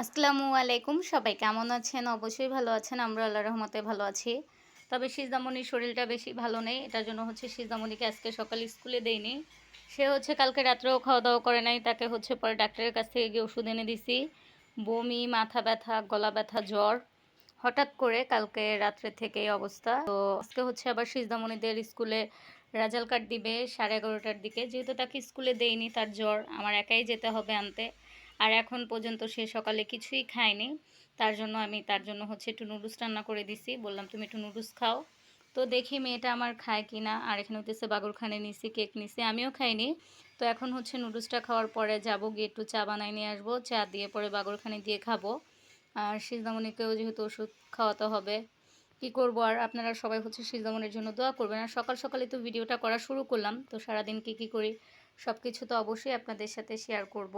আসসালামু আলাইকুম। সবাই কেমন আছেন? অবশ্যই ভালো আছেন। আমরা আল্লাহ রহমতে ভালো আছি। তবে সিজামণির শরীরটা বেশি ভালো নেই। এটার জন্য হচ্ছে সিজামণিকে আজকে সকালে স্কুলে দেয়নি সে হচ্ছে কালকে রাত্রেও খাওয়া দাওয়া করে নাই। তাকে হচ্ছে পরে ডাক্তারের কাছ থেকে গিয়ে ওষুধ এনে দিছি। বমি, মাথা ব্যথা, গলা ব্যথা, জ্বর। হঠাৎ করে কালকে রাত্রে থেকে অবস্থা। তো আজকে হচ্ছে আবার সিজদামণিদের স্কুলে রেজাল্ট কার্ড দিবে সাড়ে এগারোটার দিকে। যেহেতু তাকে স্কুলে দেয়নি তার জ্বর। আমার একাই যেতে হবে আনতে। আর এখন পর্যন্ত সে সকালে কিছুই খায়নি। তার জন্য আমি, তার জন্য হচ্ছে একটু নুডলস রান্না করে দিছি। বললাম, তুমি একটু নুডলস খাও। তো দেখি মেয়েটা আমার খায় কি না আর এখানে হচ্ছে বাগুরখানে নিছি কেক নিছি। আমিও খাইনি। তো এখন হচ্ছে নুডলসটা খাওয়ার পরে যাব, গিয়ে একটু চা বানাই নিয়ে আসব। চা দিয়ে পরে বাগুরখানে দিয়ে খাব। আর সিজদামণিকেও যেহেতু ওষুধ খাওয়াতে হবে, কি করব? আর আপনারা সবাই হচ্ছে সিজদামনের জন্য দোয়া করবেন। আর সকাল সকালে তো ভিডিওটা করা শুরু করলাম। তো সারাদিন কি কি করি সব কিছু তো অবশ্যই আপনাদের সাথে শেয়ার করব।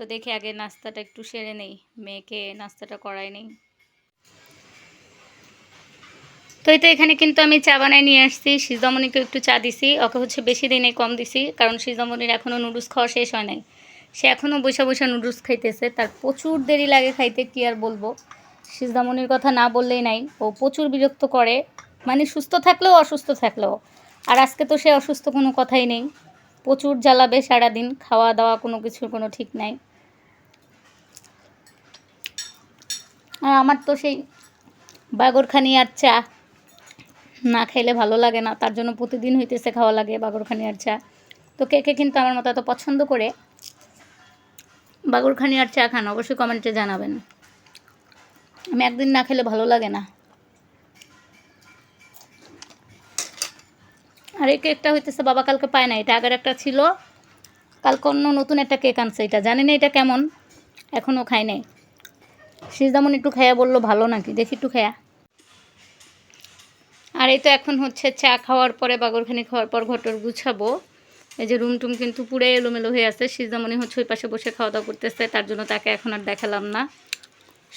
তো দেখে আগে নাস্তাটা একটু সেরে নেই। মেয়েকে নাস্তাটা করাই নেই। তো এই তো এখানে কিন্তু আমি চা বানাই নিয়ে আসছি। সিজদামণিকে একটু চা দিছি। ওকে হচ্ছে বেশি দিনে কম দিছি, কারণ সিজদামণির এখনও নুডলস খাওয়া শেষ হয় নাই। সে এখনও বৈশা বৈশা নুডলস খাইতেছে। তার প্রচুর দেরি লাগে খাইতে, কি আর বলব। সিজদামণির কথা না বললেই নাই। ও প্রচুর বিরক্ত করে। মানে সুস্থ থাকলেও অসুস্থ থাকলেও। আর আজকে তো সে অসুস্থ কোনো কথাই নেই। প্রচুর জ্বালাবে সারাদিন। খাওয়া দাওয়া কোনো কিছুর কোনো ঠিক নাই। আর আমার তো সেই বাগরখানি আর চা না খাইলে ভালো লাগে না। তার জন্য প্রতিদিন হইতেছে খাওয়া লাগে বাগরখানি আর চা। তো কে কে কিন্তু আমার মতো এত পছন্দ করে বাগরখানি আর চা খান অবশ্যই কমেন্টে জানাবেন। আমি একদিন না খেলে ভালো লাগে না। আর এই কেকটা হইতেছে বাবা কালকে পায় না, এটা আগের একটা ছিল। কালকে অন্য নতুন একটা কেক আনছে এটা। জানি না এটা কেমন এখনও খাই নাই। সিজদামন একটু খাইয়া বলল, ভালো নাকি? দেখি একটু খায়া আর এই তো এখন হচ্ছে চা খাওয়ার পরে, বাগরখানি খাওয়ার পর ঘটর গুছাবো। এই যে রুম টুম কিন্তু পুরো এলোমেলো হয়ে আছে। সিজদামনি হচ্ছে ওই পাশে বসে খাওয়া দাওয়া করতেছে, তার জন্য তাকে এখন আর দেখালাম না।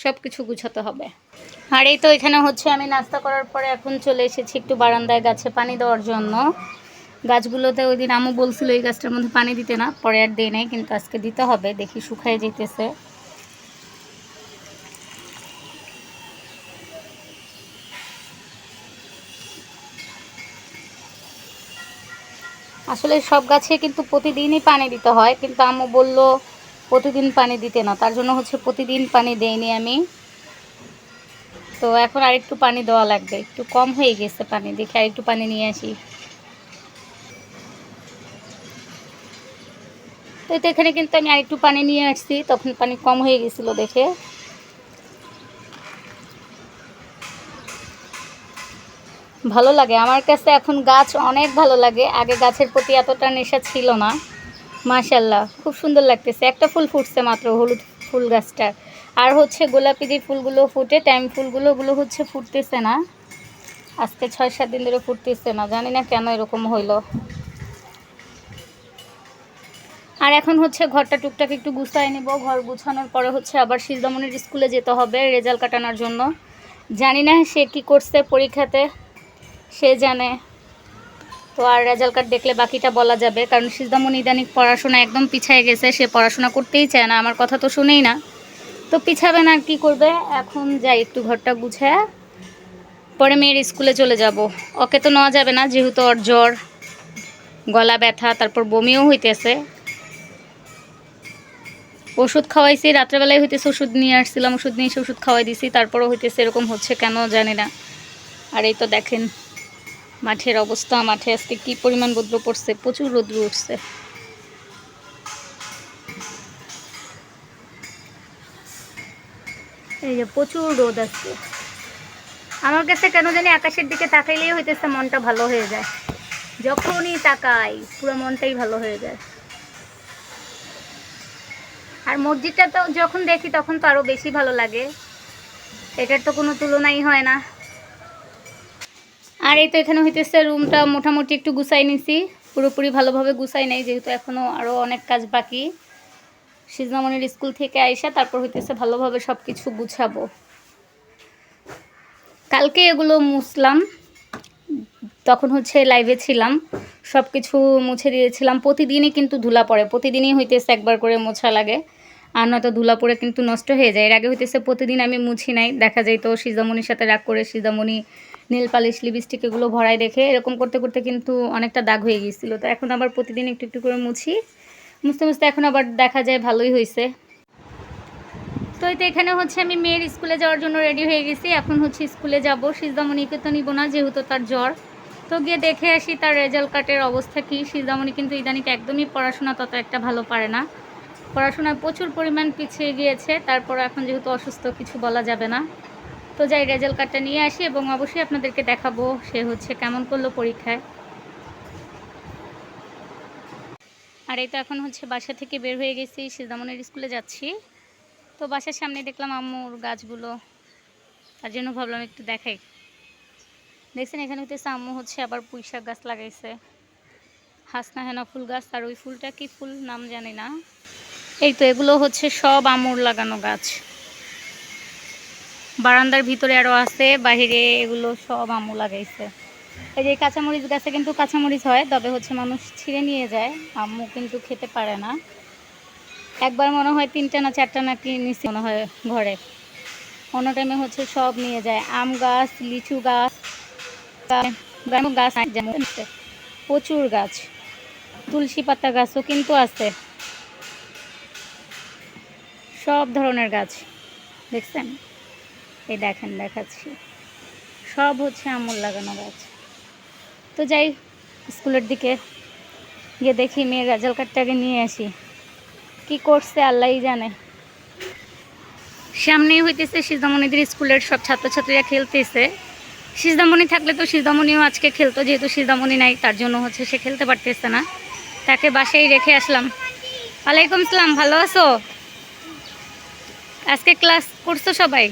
সব কিছু গুছাতে হবে। আর এই তো এখানে হচ্ছে আমি নাস্তা করার পরে এখন চলে এসেছি একটু বারান্দায় গাছে পানি দেওয়ার জন্য। গাছগুলোতে ওই দিন আমু বলছিল এই গাছটার মধ্যে পানি দিতে না, পরে আর দিই নাই, কিন্তু আজকে দিতে হবে। দেখি শুকায় যেতেছে। আসলে সব গাছে কিন্তু প্রতিদিনই পানি দিতে হয়, কিন্তু আম্মু বলল প্রতিদিন পানি দিতে না, তার জন্য হচ্ছে প্রতিদিন পানি দেইনি আমি। তো এখন আরেকটু পানি দেওয়া লাগবে, একটু কম হয়ে গেছে পানি, দেখে আরেকটু পানি নিয়ে আসি। তো তো এখানে কিন্তু আমি আরেকটু পানি নিয়ে আসছি, তখন পানি কম হয়ে গেছিল দেখে। ভালো লাগে। আমার কাছে এখন গাছ অনেক ভালো লাগে। আগে গাছের প্রতি এতটা নেশা ছিল না। মাশাল্লাহ খুব সুন্দর লাগতেছে। একটা ফুল ফুটছে মাত্র হলুদ ফুল গাছটার। আর হচ্ছে গোলাপি যে ফুলগুলো ফুটে টাইম ফুলগুলো ওগুলো হচ্ছে ফুটতেছে না। আজকে ছয়, সাত দিন ধরে ফুটতেছে না। জানি না কেন এরকম হইল। আর এখন হচ্ছে ঘরটা টুকটাক একটু গুছাই নেব। ঘর গুছানোর পরে হচ্ছে আবার সিজদামনির স্কুলে যেতে হবে রেজাল্ট কাটানোর জন্য। জানি না সে কি করছে পরীক্ষাতে। সে জানে। তো আর রেজাল্ট কার্ড দেখলে বাকিটা বলা যাবে। কারণ সিজদামন ইদানিক পড়াশোনা একদম পিছিয়ে গেছে, সে পড়াশোনা করতেই চায় না। আমার কথা তো শুনেই না। তো পিছাবে না, কি করবে? এখন যাই একটু ঘরটা গুছায় পরে মেয়ের স্কুলে চলে যাব। ওকে তো নেওয়া যাবে না, যেহেতু ওর জ্বর, গলা ব্যথা, তারপর বমিও হইতেছে। ওষুধ খাওয়াইছি, রাত্রেবেলায় হইতেছে ওষুধ নিয়ে আসছিলাম, ওষুধ নিয়ে এসে ওষুধ খাওয়াই দিছি, তারপরও হইতেছে এরকম হচ্ছে কেন জানি না। আর এই তো দেখেন মাঠের অবস্থা, মাঠে আজকে কি পরিমাণ রৌদ্র পড়ছে? প্রচুর রৌদ্র উঠছে। এই যে প্রচুর রোদ আছে আমার কাছে কেন জানি আকাশের দিকে তাকাইলেই হইতেছে মনটা ভালো হয়ে যায়। যখনই তাকাই, পুরো মনটাই ভালো হয়ে যায়। আর মসজিদটা তো যখন দেখি তখন তো আরও বেশি ভালো লাগে। এটার তো কোনো তুলনাই হয় না। আর এই তো এখানে হইতেছে রুমটা মোটামুটি একটু গুছাই নিছি। পুরোপুরি ভালোভাবে গুছাই নেই, যেহেতু এখনও আরও অনেক কাজ বাকি। সিজনামনির স্কুল থেকে আইসা তারপর হইতেছে ভালোভাবে সব কিছু গুছাবো। কালকে এগুলো মুছলাম। তখন হচ্ছে লাইভে ছিলাম। সব কিছু মুছে দিয়েছিলাম। প্রতিদিনই কিন্তু ধুলা পড়ে। প্রতিদিনই হইতেছে একবার করে মোছা লাগে। আর নয়তো ধুলা পড়ে কিন্তু নষ্ট হয়ে যায়। এর আগে হইতেছে প্রতিদিন আমি মুছি নাই। দেখা যায় তো সিজামণির সাথে রাগ করে সিজামণি নীল পালিশ লিপস্টিক এগুলো ভরাই রেখে এরকম করতে করতে কিন্তু অনেকটা দাগ হয়ে গিয়েছিল। তো এখন আবার প্রতিদিন একটু একটু করে মুছি। মুছতে মুছতে এখন আবার দেখা যায় ভালোই হয়েছে। তো এই তো এখানে হচ্ছে আমি মেয়ের স্কুলে যাওয়ার জন্য রেডি হয়ে গেছি। এখন হচ্ছে স্কুলে যাব। সিজামণিকে তো নিব না, যেহেতু তার জ্বর। তো গিয়ে দেখে আসি তার রেজাল্ট কার্ডের অবস্থা কী। সিজামণি কিন্তু ইদানিক একদমই পড়াশোনা তত একটা ভালো পারে না। পড়াশোনায় প্রচুর পরিমাণ পিছিয়ে গিয়েছে। তারপর এখন যেহেতু অসুস্থ, কিছু বলা যাবে না। তো যাই রেজাল্ট কার্ডটা নিয়ে আসি এবং অবশ্যই আপনাদেরকে দেখাবো সে হচ্ছে কেমন করল পরীক্ষায়। আর এই তো এখন হচ্ছে বাসা থেকে বের হয়ে গেছি সিজামনের স্কুলে যাচ্ছি। তো বাসার সামনে দেখলাম আম্মুর গাছগুলো, তার জন্য ভাবলাম একটু দেখাই। দেখছেন, এখানে হইতেছে আম্মু হচ্ছে আবার পুঁই শাক গাছ লাগাইছে। হাসনা হেনা ফুল গাছ, আর ওই ফুলটা কি ফুল নাম জানি না। এই তো এগুলো হচ্ছে সব আমুর লাগানো গাছ। বারান্দার ভিতরে আরও আছে, বাহিরে এগুলো সব আমু লাগাইছে। এই যে কাঁচামরিচ গাছে কিন্তু কাঁচামরিচ হয়, তবে হচ্ছে মানুষ ছিঁড়ে নিয়ে যায় আম্মু কিন্তু খেতে পারে না। একবার মনে হয় তিনটা না চারটা না নাকি নিচে মনে হয় ঘরে। অন্য টাইমে হচ্ছে সব নিয়ে যায়, আম গাছ, লিচু গাছ গাছ প্রচুর গাছ, তুলসী পাতা গাছও কিন্তু আছে। সব ধরনের গাছ, দেখছেন? এই দেখেন, দেখাচ্ছি। সব হচ্ছে আমুল লাগানো গাছ তো যাই স্কুলের দিকে গিয়ে দেখি মেয়ের রেজাল্ট কার্ডটাকে নিয়ে আসি। কি করছে আল্লাহই জানে। সামনেই হইতেছে সিজামণিদের স্কুলের সব ছাত্রছাত্রীরা খেলতেছে। সিজামণি থাকলে তো সিজামণিও আজকে খেলতো, যেহেতু সিজামণি নাই, তার জন্য হচ্ছে সে খেলতে পারতেছে না। তাকে বাসায় রেখে আসলাম। ওয়ালাইকুম সালাম, ভালো আছো? আজকে ক্লাস করছ সবাই?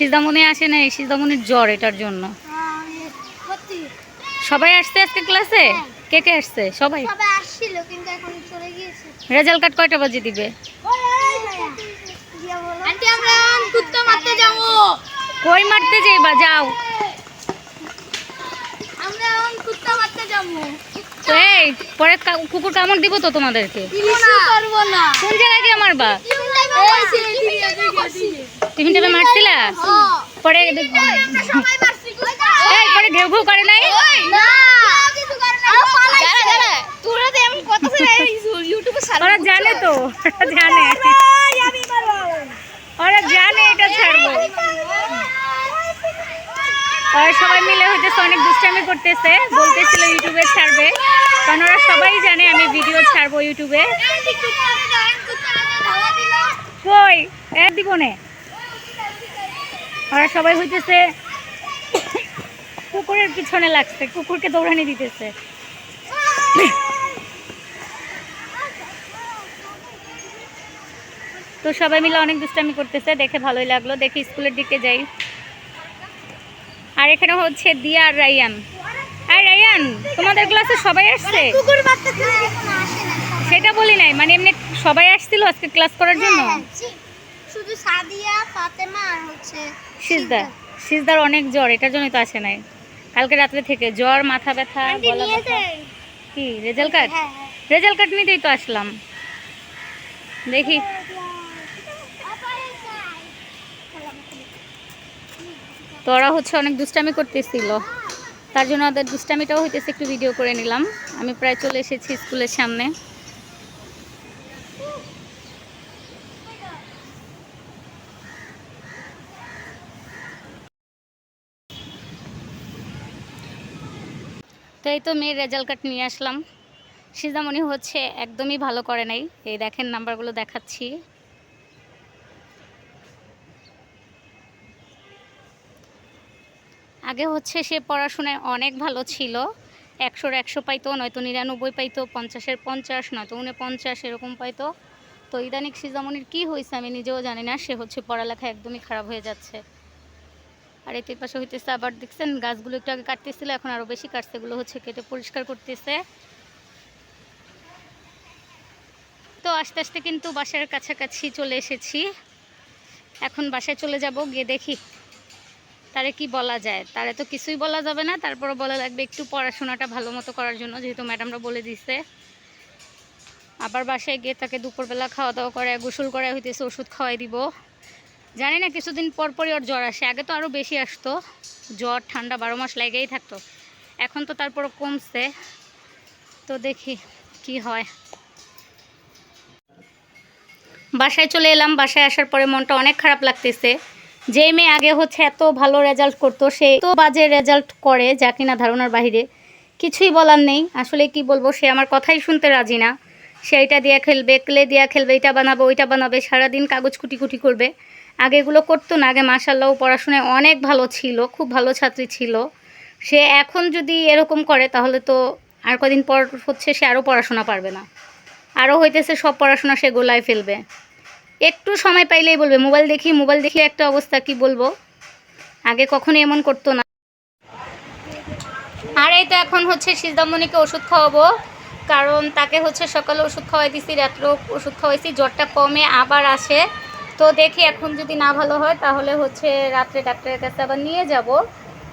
সিজামণি আসে না এই সীতামণির জ্বর এটার জন্য। সবাই আসছে আজকে ক্লাসে কে কে আসছে? সবাই? রেজাল্ট কার্ড কয়টা বাজে দিবে? কই মারতে যাইবা? যাও আমরা এখন কুত্তা মারতে যাব তো এই পরে কুকুর কামড় দিব তো তোমাদেরকে? কিছু করব না। কোন জায়গায় গিয়ে মারবা। টিফিন টেপে মারছিলা। পরে আমরা সবাই মারছি। এই পরে ঘেউ ঘেউ করে নাই না কিছু করে না দাঁড়া দাঁড়া তোরা তো এমন কথা শুনে ইউটিউবে ওরা জানে তো ওরা জানে আমি মারবো ওরা জানে এটা ছাড়বো ওরা সবাই মিলে হইতেছে অনেক দুষ্টামি করতেছে, বলতেছিল ইউটিউবে ছাড়বে। কারণ ওরা সবাই জানে আমি ভিডিও ছাড়বো ইউটিউবে। কই? এক দিব ওরা সবাই হইতেছে কুকুরের পিছনে লাগছে, কুকুরকে দৌড়ানি দিতেছে। তো সবাই মিলে অনেক দুষ্টামি করতেছে, দেখে ভালোই লাগল। দেখে স্কুলের দিকে যাই। আর এখানে হচ্ছে দিয়া আর রায়ান। আর রায়ান তোমাদের ক্লাসে সবাই আসছে? সেটা বলি নাই মানে এমনি সবাই আসছিল আজকে ক্লাস করার জন্য? হ্যাঁ, শুধু সাদিয়া ফাতেমা আর হচ্ছে সিজদা। সিজদার অনেক জ্বর এটার জন্যই তো আসে নাই। কালকে রাত্রে থেকে জ্বর মাথা ব্যথা গলা ব্যথা। কি রেজাল্ট কার্ড? হ্যাঁ হ্যাঁ। রেজাল্ট কার্ড নিতেই তো আসলাম। দেখি। তো ওরা হচ্ছে অনেক দুষ্টামি করতেছিল। তার জন্য ওদের দুষ্টামিটাও হইতেছে, একটু ভিডিও করে নিলাম। আমি প্রায় চলে এসেছি স্কুলের সামনে। তো এই তো মেয়ের রেজাল্ট কার্ড নিয়ে আসলাম। সিজামণি হচ্ছে একদমই ভালো করে নাই। এই দেখেন নাম্বারগুলো দেখাচ্ছি। আগে হচ্ছে সে পড়াশোনায় অনেক ভালো ছিল। একশোর একশো পাইতো, নয়তো নিরানব্বই পাইতো, পঞ্চাশের পঞ্চাশ, নয়তো উনপঞ্চাশ, এরকম পাইতো। তো ইদানিক সিজামণির কী হয়েছে আমি নিজেও জানি না, সে হচ্ছে পড়ালেখা একদমই খারাপ হয়ে যাচ্ছে। আর এতে পাশে হইতেছে, আবার দেখছেন গাছগুলো একটু আগে কাটতেছিল, এখন আরও বেশি কাটছে, এগুলো হচ্ছে কেটে পরিষ্কার করতেছে। তো আস্তে আস্তে কিন্তু বাসার কাছাকাছি চলে এসেছি। এখন বাসায় চলে যাব, গিয়ে দেখি। তারে কি বলা যায়? তারে তো কিছুই বলা যাবে না। তারপরে বলা লাগবে একটু পড়াশোনাটা ভালো মতো করার জন্য, যেহেতু ম্যাডামরা বলে দিছে। আবার বাসায় গিয়ে তাকে দুপুরবেলা খাওয়া দাওয়া করে গোসল করে হইতেছে, ওষুধ খাওয়াই দিব। জানি না, কিছুদিন পর পরই ওর জ্বর আসে। আগে তো আরও বেশি আসতো। জ্বর, ঠান্ডা বারো মাস লেগেই থাকতো। এখন তো তারপর কমছে। তো দেখি কি হয়। বাসায় চলে এলাম। বাসায় আসার পরে মনটা অনেক খারাপ লাগতেছে। যে মেয়ে আগে হচ্ছে এত ভালো রেজাল্ট করতো, সে তো বাজে রেজাল্ট করে যা কিনা ধারণার বাইরে কিছুই বলার নেই। আসলে কি বলব, সে আমার কথাই শুনতে রাজি না। সে এটা দিয়ে খেলবে ক্লে দিয়ে খেলবে, এটা বানাবে, ওইটা বানাবে, সারাদিন কাগজ কুটি কুটি করবে। আগে এগুলো করতো না, আগে মাসাল্লাহ পড়াশোনায় অনেক ভালো ছিল, খুব ভালো ছাত্রী ছিল। সে এখন যদি এরকম করে, তাহলে তো আর কদিন পর হচ্ছে সে আরও পড়াশোনা পারবে না। আরও হইতেছে সব পড়াশোনা সে গোলায় ফেলবে। একটু সময় পাইলেই বলবে। মোবাইল দেখি মোবাইল দেখি একটা অবস্থা, কি বলব? আগে কখনো এমন করতো না। আর এই তো এখন হচ্ছে সিজদামণিকে ওষুধ খাওয়াবো, কারণ তাকে হচ্ছে সকালে ওষুধ খাওয়াই দিছি রাত্রে ওষুধ খাওয়াইছি, জ্বরটা কমে আবার আসে। তো দেখি এখন যদি না ভালো হয়, তাহলে হচ্ছে রাত্রে ডাক্তারের কাছে আবার নিয়ে যাব।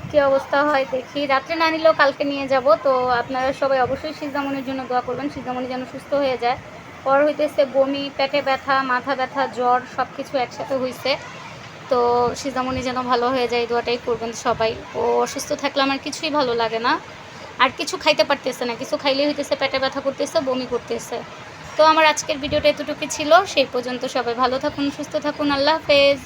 কী অবস্থা হয় দেখি। রাত্রে না নিলেও কালকে নিয়ে যাব। তো আপনারা সবাই অবশ্যই সিজদামণির জন্য দোয়া করবেন। সিজদামণি যেন সুস্থ হয়ে যায়। পর হইতেছে বমি, পেটে ব্যথা, মাথা ব্যথা, জ্বর সব কিছু একসাথে হয়েছে তো সিজামণি যেন ভালো হয়ে যায় দোয়াটাই করবেন সবাই। ও অসুস্থ থাকলে আমার কিছুই ভালো লাগে না। আর কিছু খাইতে পারতেছে না। কিছু খাইলে হইতেছে পেটে ব্যথা করতেছে, বমি করতেছে। তো আমার আজকের ভিডিওটা এতটুকু ছিল। সেই পর্যন্ত সবাই ভালো থাকুন, সুস্থ থাকুন। আল্লাহ হাফেজ।